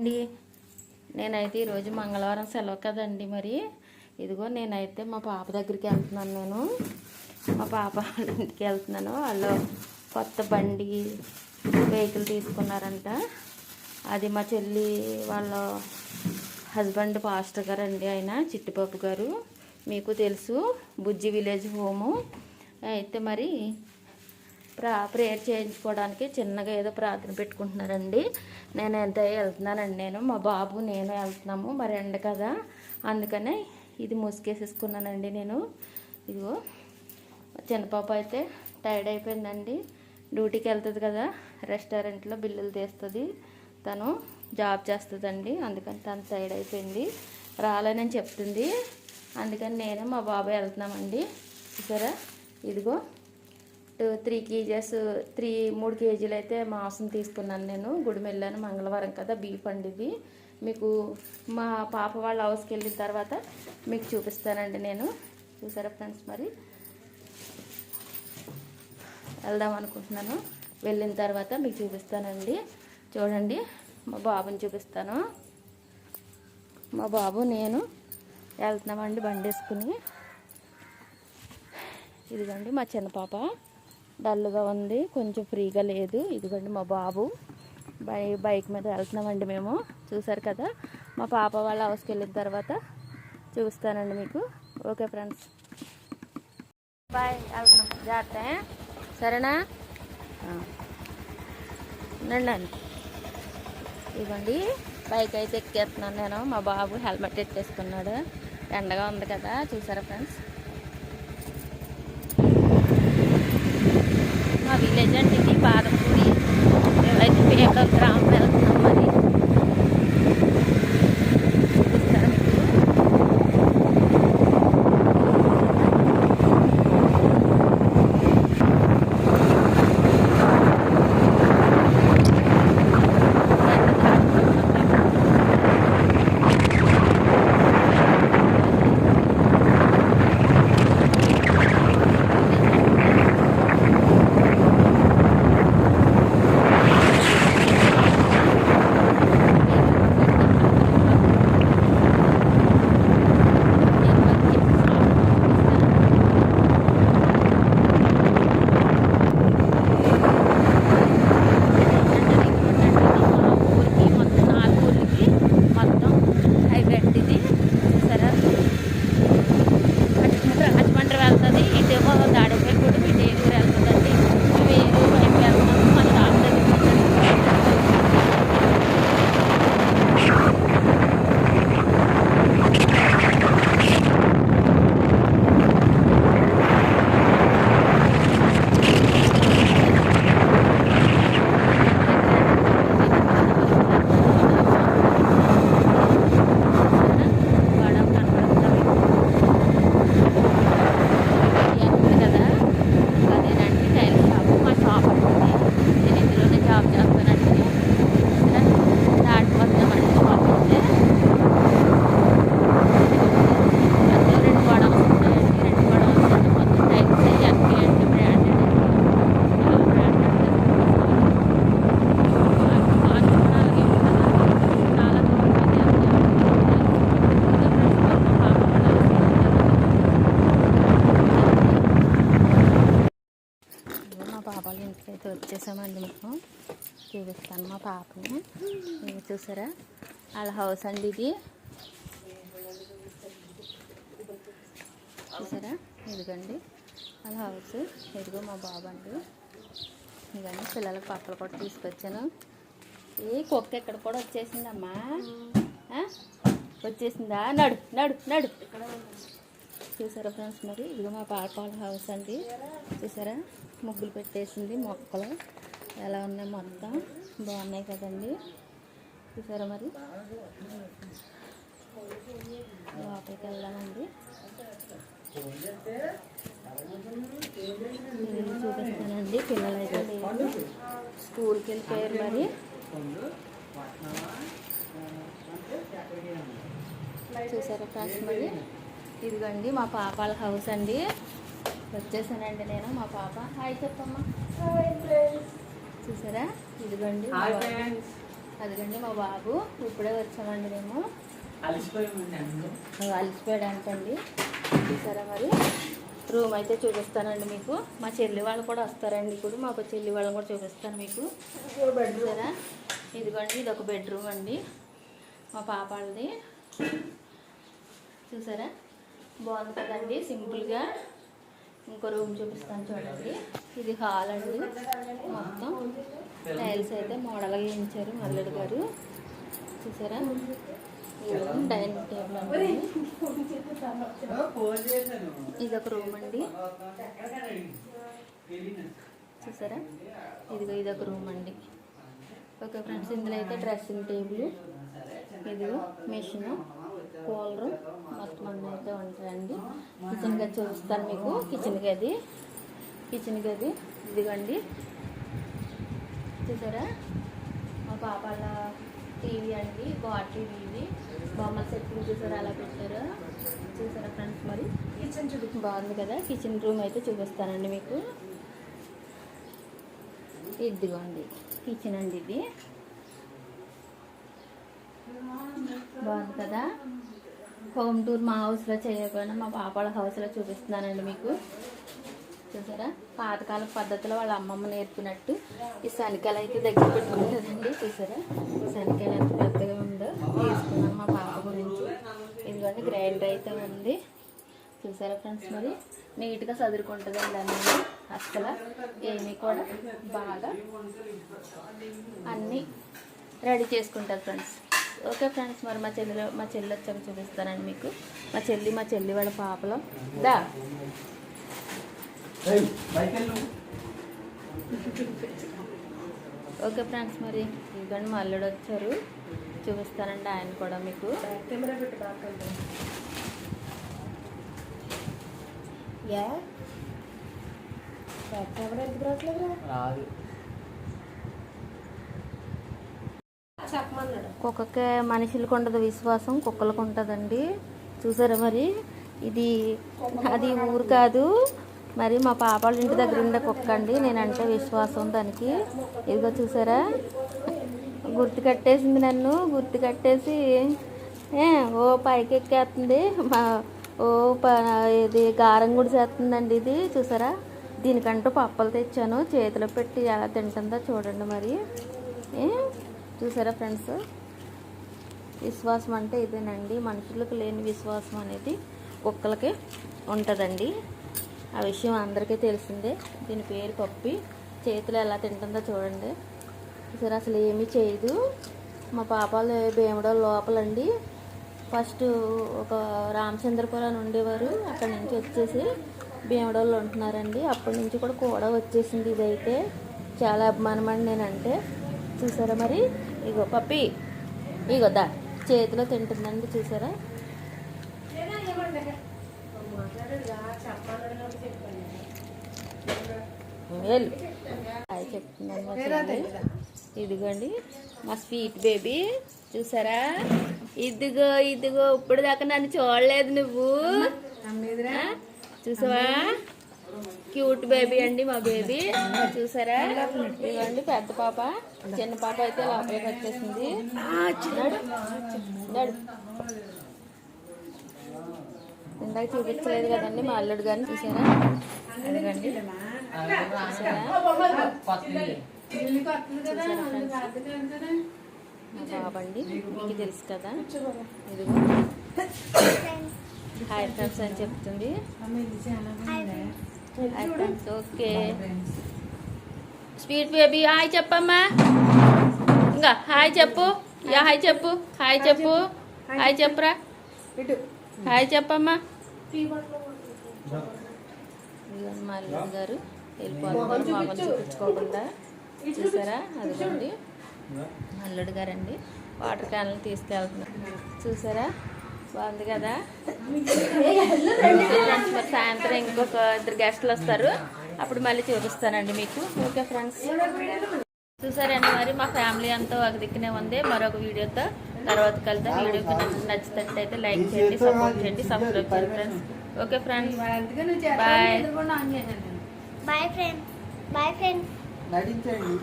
అండి. నేనైతే ఈరోజు మంగళవారం సెలవు కదండి మరి. ఇదిగో నేనైతే మా పాప దగ్గరికి వెళ్తున్నాను నేను. మా పాప ఇంటికి వెళ్తున్నాను. వాళ్ళు కొత్త బండి వెహికల్ తీసుకున్నారంట. అది మా చెల్లి వాళ్ళ హస్బెండ్ పాస్టర్ గారు అండి ఆయన చిట్టిపప్పు గారు. మీకు తెలుసు బుజ్జి విలేజ్ హోము. అయితే మరి ప్రా ప్రేయర్ చేయించుకోవడానికి చిన్నగా ఏదో ప్రార్థన పెట్టుకుంటున్నారండి. నేను ఎంత వెళ్తున్నానండి నేను. మా బాబు నేను వెళ్తున్నాము మరి ఎండ కదా. అందుకనే ఇది మూసుకేసేసుకున్నానండి నేను. ఇదిగో చిన్న పాప అయితే టైర్డ్ అయిపోయిందండి. డ్యూటీకి వెళ్తుంది కదా. రెస్టారెంట్లో బిల్లులు తీస్తుంది. తను జాబ్ చేస్తుందండి. అందుకని తను టైర్డ్ అయిపోయింది. రాలేనని చెప్తుంది. అందుకని నేను మా బాబాయ్ వెళ్తున్నామండి. సరే ఇదిగో. త్రీ కేజెస్ త్రీ మూడు కేజీలు అయితే మాంసం తీసుకున్నాను నేను. గుడి వెళ్ళాను మంగళవారం కదా బీఫ్ అండి ఇది మీకు మా పాప వాళ్ళ హౌస్కి వెళ్ళిన తర్వాత మీకు చూపిస్తానండి నేను. చూసారా ఫ్రెండ్స్ మరి? వెళ్దాం అనుకుంటున్నాను. వెళ్ళిన తర్వాత మీకు చూపిస్తానండి. చూడండి మా బాబుని చూపిస్తాను. మా బాబు నేను వెళ్తున్నామండి బండి వేసుకుని ఇదిగోండి మా చిన్న పాప. డల్గా ఉంది. కొంచెం ఫ్రీగా లేదు. ఇదిగోండి మా బాబు. బై బైక్ మీద వెళ్తున్నామండి మేము. చూసారు కదా? మా పాప వాళ్ళ హౌస్కి వెళ్ళిన తర్వాత చూపిస్తానండి మీకు. Okay friends. బాయ్. వెళ్తున్నాం. జాగ్రత్త సరేనా? నండి ఇవ్వండి బైక్ అయితే ఎక్కేస్తున్నాను నేను. మా బాబు హెల్మెట్ ఎట్టేసుకున్నాడు ఎండగా ఉంది కదా? చూసారా ఫ్రెండ్స్? మా విలేజ్ అంటే ఇది బాదంపూడి అయితే పేపర్ చూసారా? వాళ్ళ హౌస్ అండి ఇది. చూసారా? ఇదిగోండి. వాళ్ళ హౌస్. ఇదిగో మా బాబు అండి ఇదిగండి పిల్లలకి పక్కలు కూడా తీసుకొచ్చాను. ఏ కుక్క ఇక్కడ కూడా వచ్చేసిందమ్మా? వచ్చేసిందా? నడు నడు నడు. చూసారా ఫ్రెండ్స్ మరి? ఇదిగో మా పాప హౌస్ అండి. చూసారా? ముగ్గులు పెట్టేసింది మొక్కలు. ఎలా ఉన్నాయి మొత్తం? బాగున్నాయి కదండి. చూసారా మరి? లోపలికి వెళ్దామండి. చూపిస్తానండి పిల్లలు అయితే లేరు స్కూల్కి వెళ్ళిపోయారు మరి. చూసారా ఫ్రెండ్స్ మరి? ఇదిగోండి మా పాప వాళ్ళ హౌస్ అండి. వచ్చేసానండి నేను మా పాప. హాయ్ చెప్పమ్మా. చూసారా? ఇదిగోండి అదిగండి మా బాబు ఇప్పుడే వచ్చామండి మేము. అలసిపోయామండి అందరూ. అలసిపోయాడంటండి. చూసారా మరి రూమ్ అయితే చూపిస్తానండి మీకు. మా చెల్లి వాళ్ళు కూడా వస్తారండి ఇప్పుడు మా చెల్లి వాళ్ళని కూడా చూపిస్తాను మీకు. చూసారా ఇదిగోండి ఇది ఒక బెడ్రూమ్ అండి. మా పాప వాళ్ళది. చూసారా? బాగుంది కదండి సింపుల్గా. ఇంకో రూమ్ చూపిస్తాను చూడండి. ఇది హాల్ అండి మొత్తం. టైల్స్ అయితే మోడల్గా వేయించారు మల్లెడు గారు. చూసారా? ఇది డైనింగ్ టేబుల్ అండి ఇది ఒక రూమ్ అండి. చూసారా? ఇదిగో ఇది ఒక రూమ్ అండి. ఓకే ఫ్రెండ్స్ ఇందులో అయితే డ్రెస్సింగ్ టేబుల్ ఇదిగో మిషన్ కూలరు మొత్తం అన్నీ అయితే ఉంటాయండి. కిచెన్ గది చూపిస్తాను మీకు. కిచెన్ గది కిచెన్ గది ఇదిగోండి. చూసారా? మా పాప వాళ్ళ టీవీ అండి గాడ్ టీవీ. బొమ్మల సెట్లు చూసారా? అలా పెట్టారు. చూసారా ఫ్రెండ్స్ మరి? కిచెన్ చూపి బాగుంది కదా. కిచెన్ రూమ్ అయితే చూపిస్తానండి మీకు. ఇదిగోండి. కిచెన్ అండి ఇది. బాగుంది కదా? హోమ్ టూర్ మా హౌస్లో చేయకుండా మా పాపాల హౌస్లో చూపిస్తున్నానండి మీకు. చూసారా? పాతకాల పద్ధతిలో వాళ్ళ అమ్మమ్మ నేర్పినట్టు ఈ శనికాయలు అయితే దగ్గర పెట్టుకుంటుందండి చూసారా? శనికాయలు ఎంత పెద్దగా ఉందో తీసుకున్నాం మా పాప గురించి. ఇదిగోండి గ్రైండర్ అయితే ఉంది. చూసారా ఫ్రెండ్స్ మరి? నీట్గా చదువుకుంటుందండి అన్నీ. అసలు ఏమీ కూడా బాగా అన్నీ రెడీ చేసుకుంటారు ఫ్రెండ్స్. ఓకే ఫ్రెండ్స్ మరి మా చెల్లి మా చెల్లి వచ్చాక చూపిస్తానండి మీకు. మా చెల్లి మా చెల్లి వాళ్ళ పాపలో. దా. ఓకే ఫ్రెండ్స్ మరి ఇదిగోండి మా అల్లుడు వచ్చారు. చూపిస్తానండి ఆయన కూడా మీకు. కుక్కకి మనుషులకు ఉండదు విశ్వాసం కుక్కలకు ఉంటుందండి. చూసారా మరి? ఇది అది ఊరు కాదు. మరి మా పాప వాళ్ళ ఇంటి దగ్గర ఉండే కుక్క అండి. నేనంటే విశ్వాసం దానికి. ఇదిగో చూసారా? గుర్తు కట్టేసింది నన్ను. గుర్తు కట్టేసి ఓ పైకి ఎక్కేస్తుంది. మా ఓ ప ఇది గారం కూడా చేస్తుందండి ఇది. చూసారా? దీనికంటూ పప్పలు తెచ్చాను. చేతిలో పెట్టి ఎలా తింటుందో చూడండి మరి. చూసారా ఫ్రెండ్స్? విశ్వాసం అంటే ఇదేనండి. మనుషులకు లేని విశ్వాసం అనేది కుక్కలకి ఉంటుందండి. ఆ విషయం అందరికీ తెలిసిందే. దీని పేరు పప్పి. చేతిలో ఎలా తింటుందో చూడండి. సరే అసలు ఏమీ చేయదు. మా పాపాలు భీమడో లోపలండి. ఫస్ట్ ఒక రామచంద్రపురం ఉండేవారు. అక్కడి నుంచి వచ్చేసి భీమడోళ్ళు ఉంటున్నారండి. అప్పటి నుంచి కూడా కూడా వచ్చేసింది ఇదైతే. చాలా అభిమానం అండి నేనంటే. చూసారా మరి? ఇగో పప్పి. ఇగో దా చేతిలో తింటుందండి. చూసారా? వెళ్ళు హాయ్ చెప్తున్నాను. ఇదిగోండి మా స్వీట్ బేబీ. చూసారా? ఇదిగో ఇదిగో ఇప్పుడు దాకా నన్ను చూడలేదు నువ్వు? చూసావా? క్యూట్ బేబీ అండి మా బేబీ. చూసారా? ఇదిగోండి పెద్ద పాప. చిన్న పాప అయితే లోపలికి వచ్చేసింది. ఇందాక చూపించలేదు కదండి మా అల్లుడు గారిని చూసారా? మా బాబండి మీకు తెలుసు కదా. ఇదిగో హాయ్ ఫ్రెండ్స్ అని చెప్తుంది. ఓకే. స్వీట్ బేబీ హాయ్ చెప్పమ్మా. ఇంకా హాయ్ చెప్పు. యా హాయ్ చెప్పు. హాయ్ చెప్పు. హాయ్ చెప్పురా. హాయ్ చెప్పమ్మా. మా గారు. మొహం చూపించుకోకుండా చూసారా? అదిగోండి. అల్లుడు గారండి. వాటర్ క్యాన్లు తీసుకెళ్తున్నారు. చూసారా? బాగుంది కదా? ఫ్రెండ్స్ మరి సాయంత్రం ఇంకొక ఇద్దరు గెస్టులు వస్తారు. అప్పుడు మళ్ళీ చూపిస్తానండి మీకు. Okay friends. చూసారండి మరి? మా ఫ్యామిలీ అంతా ఒక దిక్కునే ఉంది. మరొక వీడియోతో తర్వాత కలుద్దాం. వీడియోకి నచ్చి- నచ్చినట్టయితే లైక్ చేయండి సపోర్ట్ చేయండి సబ్స్క్రైబ్ చేయండి friends. Okay friends. Bye. Bye friend bye friend నడించండి